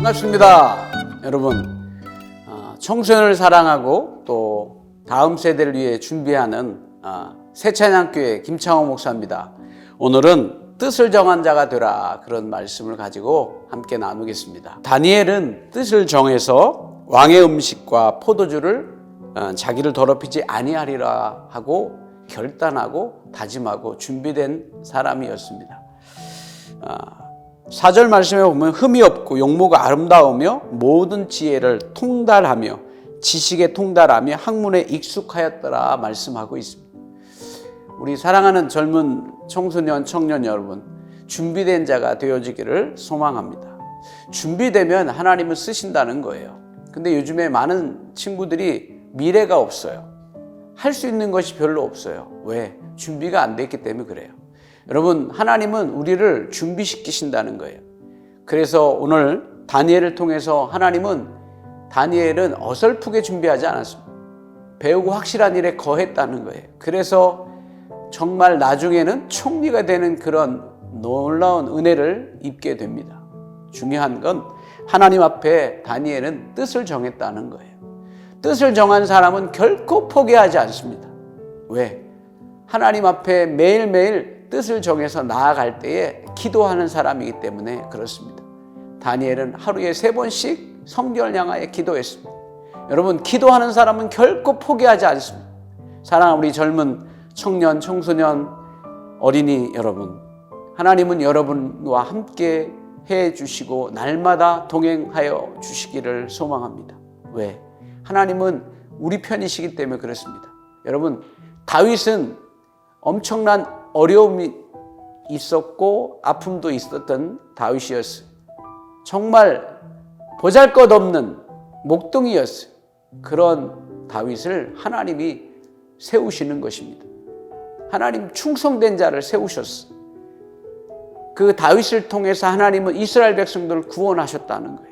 반갑습니다. 여러분, 어, 청소년을 사랑하고 또 다음 세대를 위해 준비하는 어, 새찬양교회 김창호 목사입니다. 오늘은 뜻을 정한 자가 되라 그런 말씀을 가지고 함께 나누겠습니다. 다니엘은 뜻을 정해서 왕의 음식과 포도주를 어, 자기를 더럽히지 아니하리라 하고 결단하고 다짐하고 준비된 사람이었습니다. 사절 말씀에 보면 흠이 없고 용모가 아름다우며 모든 지혜를 통달하며 지식에 통달하며 학문에 익숙하였더라 말씀하고 있습니다. 우리 사랑하는 젊은 청소년 청년 여러분 준비된 자가 되어지기를 소망합니다. 준비되면 하나님을 쓰신다는 거예요. 근데 요즘에 많은 친구들이 미래가 없어요. 할 수 있는 것이 별로 없어요. 왜? 준비가 안 됐기 때문에 그래요. 여러분, 하나님은 우리를 준비시키신다는 거예요. 그래서 오늘 다니엘을 통해서 하나님은 다니엘은 어설프게 준비하지 않았습니다. 배우고 확실한 일에 거했다는 거예요. 그래서 정말 나중에는 총리가 되는 그런 놀라운 은혜를 입게 됩니다. 중요한 건 하나님 앞에 다니엘은 뜻을 정했다는 거예요. 뜻을 정한 사람은 결코 포기하지 않습니다. 왜? 하나님 앞에 매일매일 뜻을 정해서 나아갈 때에 기도하는 사람이기 때문에 그렇습니다. 다니엘은 하루에 세 번씩 성결 향하여 기도했습니다. 여러분, 기도하는 사람은 결코 포기하지 않습니다. 사랑하는 우리 젊은 청년, 청소년, 어린이 여러분, 하나님은 여러분과 함께 해 주시고 날마다 동행하여 주시기를 소망합니다. 왜? 하나님은 우리 편이시기 때문에 그렇습니다. 여러분, 다윗은 엄청난 어려움이 있었고 아픔도 있었던 다윗이었어요. 정말 보잘 것 없는 목동이었어요. 그런 다윗을 하나님이 세우시는 것입니다. 하나님 충성된 자를 세우셨어요. 그 다윗을 통해서 하나님은 이스라엘 백성들을 구원하셨다는 거예요.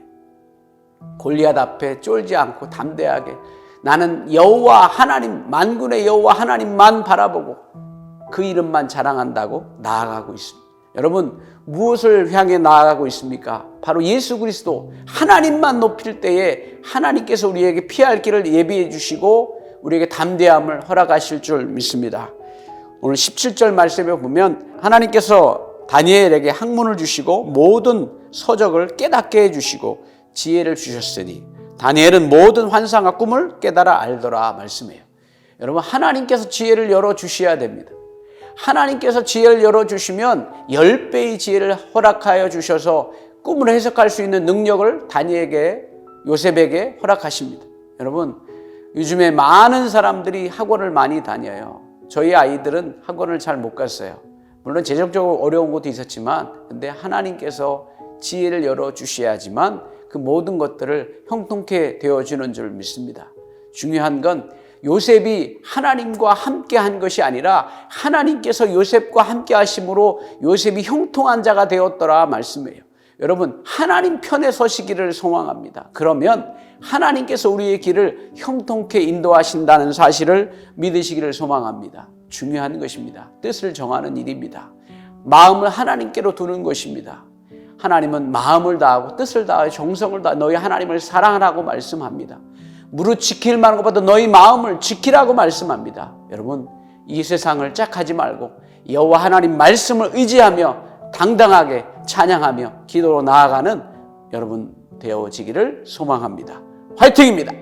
골리앗 앞에 쫄지 않고 담대하게 나는 여호와 하나님 만군의 여호와 하나님만 바라보고 그 이름만 자랑한다고 나아가고 있습니다. 여러분 무엇을 향해 나아가고 있습니까? 바로 예수 그리스도 하나님만 높일 때에 하나님께서 우리에게 피할 길을 예비해 주시고 우리에게 담대함을 허락하실 줄 믿습니다. 오늘 17절 말씀에 보면 하나님께서 다니엘에게 학문을 주시고 모든 서적을 깨닫게 해 주시고 지혜를 주셨으니 다니엘은 모든 환상과 꿈을 깨달아 알더라 말씀해요. 여러분 하나님께서 지혜를 열어 주셔야 됩니다. 하나님께서 지혜를 열어 주시면 10배의 지혜를 허락하여 주셔서 꿈을 해석할 수 있는 능력을 다니엘에게 요셉에게 허락하십니다. 여러분 요즘에 많은 사람들이 학원을 많이 다녀요. 저희 아이들은 학원을 잘 못 갔어요. 물론 재정적으로 어려운 것도 있었지만 근데 하나님께서 지혜를 열어 주셔야지만 그 모든 것들을 형통케 되어주는 줄 믿습니다. 중요한 건 요셉이 하나님과 함께 한 것이 아니라 하나님께서 요셉과 함께 하심으로 요셉이 형통한 자가 되었더라 말씀해요. 여러분, 하나님 편에 서시기를 소망합니다. 그러면 하나님께서 우리의 길을 형통케 인도하신다는 사실을 믿으시기를 소망합니다. 중요한 것입니다. 뜻을 정하는 일입니다. 마음을 하나님께로 두는 것입니다. 하나님은 마음을 다하고 뜻을 다하여 정성을 다하 너희 하나님을 사랑하라고 말씀합니다. 무릇 지킬 만한 것보다 너희 마음을 지키라고 말씀합니다. 여러분 이 세상을 짝하지 말고 여호와 하나님 말씀을 의지하며 당당하게 찬양하며 기도로 나아가는 여러분 되어지기를 소망합니다. 화이팅입니다.